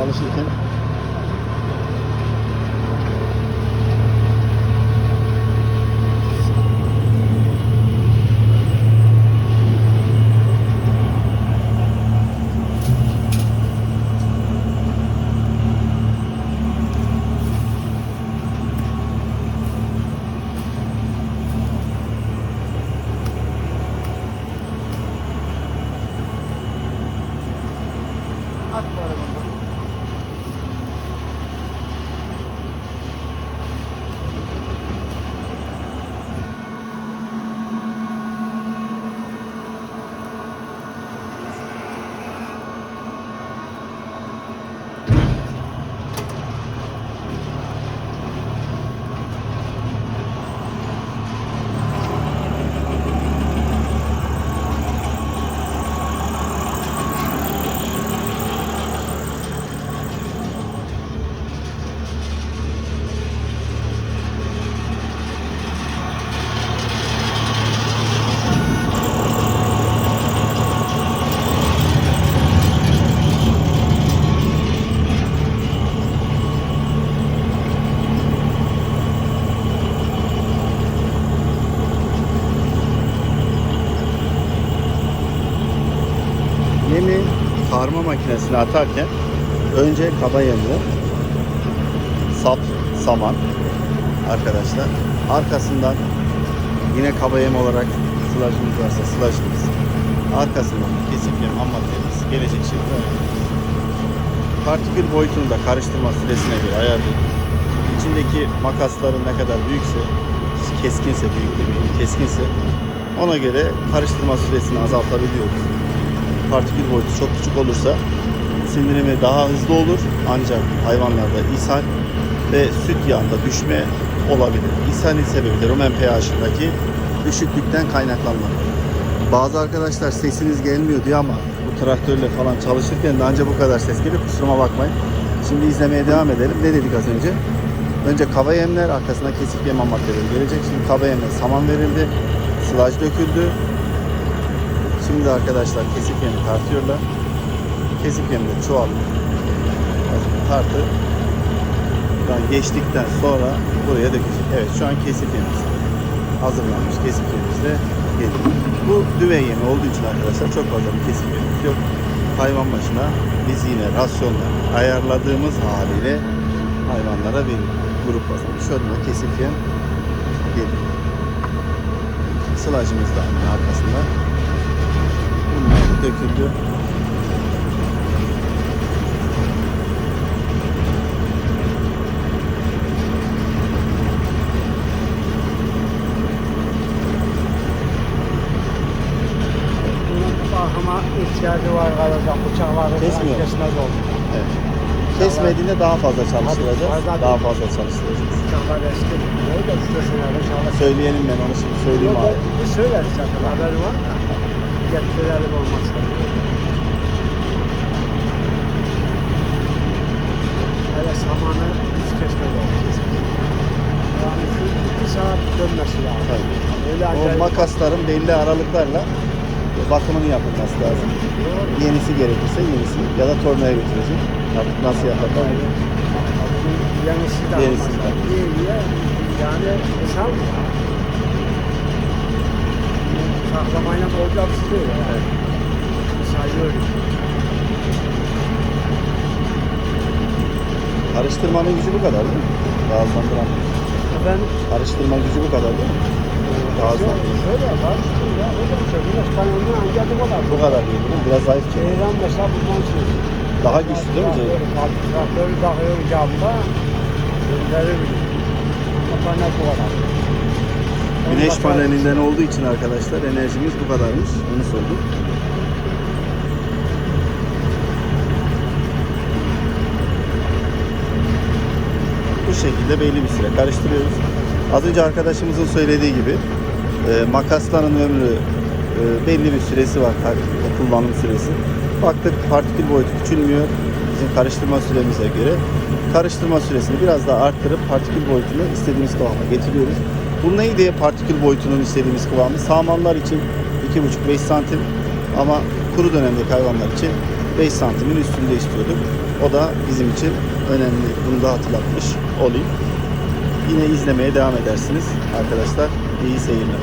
çalışırken At bu arabanı. yemi karma makinesine atarken önce kaba yemle sap, saman arkadaşlar. Arkasından yine kaba yem olarak sılajımız varsa sılajımız. Arkasından kesip yem ham maddemiz gelecek şekilde ayarlıyoruz. Partikül boyutunu da karıştırma süresine göre ayarlıyoruz. İçindeki makasların ne kadar büyükse, keskinse büyük demeyeyim, keskinse ona göre karıştırma süresini azaltabiliyoruz partikül boyutu çok küçük olursa sindirimi daha hızlı olur ancak hayvanlarda ishal ve süt yağında düşme olabilir. İshalin sebebi de rumen pH'ındaki düşüklükten kaynaklanmaktadır. Bazı arkadaşlar sesiniz gelmiyor diyor ama bu traktörle falan çalışırken de ancak bu kadar ses geliyor. Kusuruma bakmayın. Şimdi izlemeye devam edelim. Ne dedik az önce? Önce kaba yemler, arkasına kesik yem maddeleri gelecek. Şimdi kaba yemle saman verildi. Sılaj döküldü. Şimdi arkadaşlar kesik yemi tartıyorlar. Kesik yemi de çuvallı. Tartı. Buradan geçtikten sonra buraya dökecek. Evet şu an kesik yemimiz hazırlanmış. Kesik yemimiz de geliyor. Bu düve yemi olduğu için arkadaşlar çok fazla bir kesik yemimiz yok. Hayvan başına biz yine rasyonla ayarladığımız haliyle hayvanlara veriyoruz. Grup bazında. Şöyle kesik yem geliyor. Sılacımız da arkasında. Döküldü. Bakıma ihtiyacı var kalacak. Bıçakları Kesmiyor. kesmez oldu. Evet. Kesmediğinde daha fazla çalıştıracağız. Daha fazla çalıştıracağız. Bıçaklar eski. Böyle de. Söyleyelim ben onu şimdi söyleyeyim abi. Söyleriz zaten haberi var da. Getirelim olmazsa. Hele samanı hiç oldu. Yani şu iki saat dönmesi lazım. Tabii. Öyle O acayip. makasların belli aralıklarla bakımını yapılması lazım. Yenisi gerekirse yenisi ya da tornaya götürecek. Artık nasıl yaparlar? Yenisi de Yenisi. Niye niye? Yani hesap. Saklamayla bir şey yok. Yani. Sayıyor. Karıştırmanın gücü bu kadar değil mi? Gazlandıran. Efendim? Karıştırma gücü bu kadar değil mi? Gazlandıran. Şöyle var. Ya, o da bir şey. Güneş panelinin ancak bu kadar. Bu kadar değil mi? Biraz zayıf çünkü. Ceyran mesela bundan şey. Daha güçlü değil mi Ceylan? Traktörü takıyor camda. Gönderir mi? Panel bu kadar. Güneş panelinden olduğu için arkadaşlar enerjimiz bu kadarmış. Onu sordum. Bu şekilde belli bir süre karıştırıyoruz. Az önce arkadaşımızın söylediği gibi e, makasların ömrü e, belli bir süresi var kullanım süresi. Baktık partikül boyutu küçülmüyor bizim karıştırma süremize göre. Karıştırma süresini biraz daha arttırıp partikül boyutunu istediğimiz kıvama getiriyoruz. Bu neydi partikül boyutunun istediğimiz kıvamı? Samanlar için 2,5-5 santim ama kuru dönemdeki hayvanlar için 5 santimin üstünde istiyorduk. O da bizim için önemli. Bunu da hatırlatmış olayım. Yine izlemeye devam edersiniz arkadaşlar. İyi seyirler.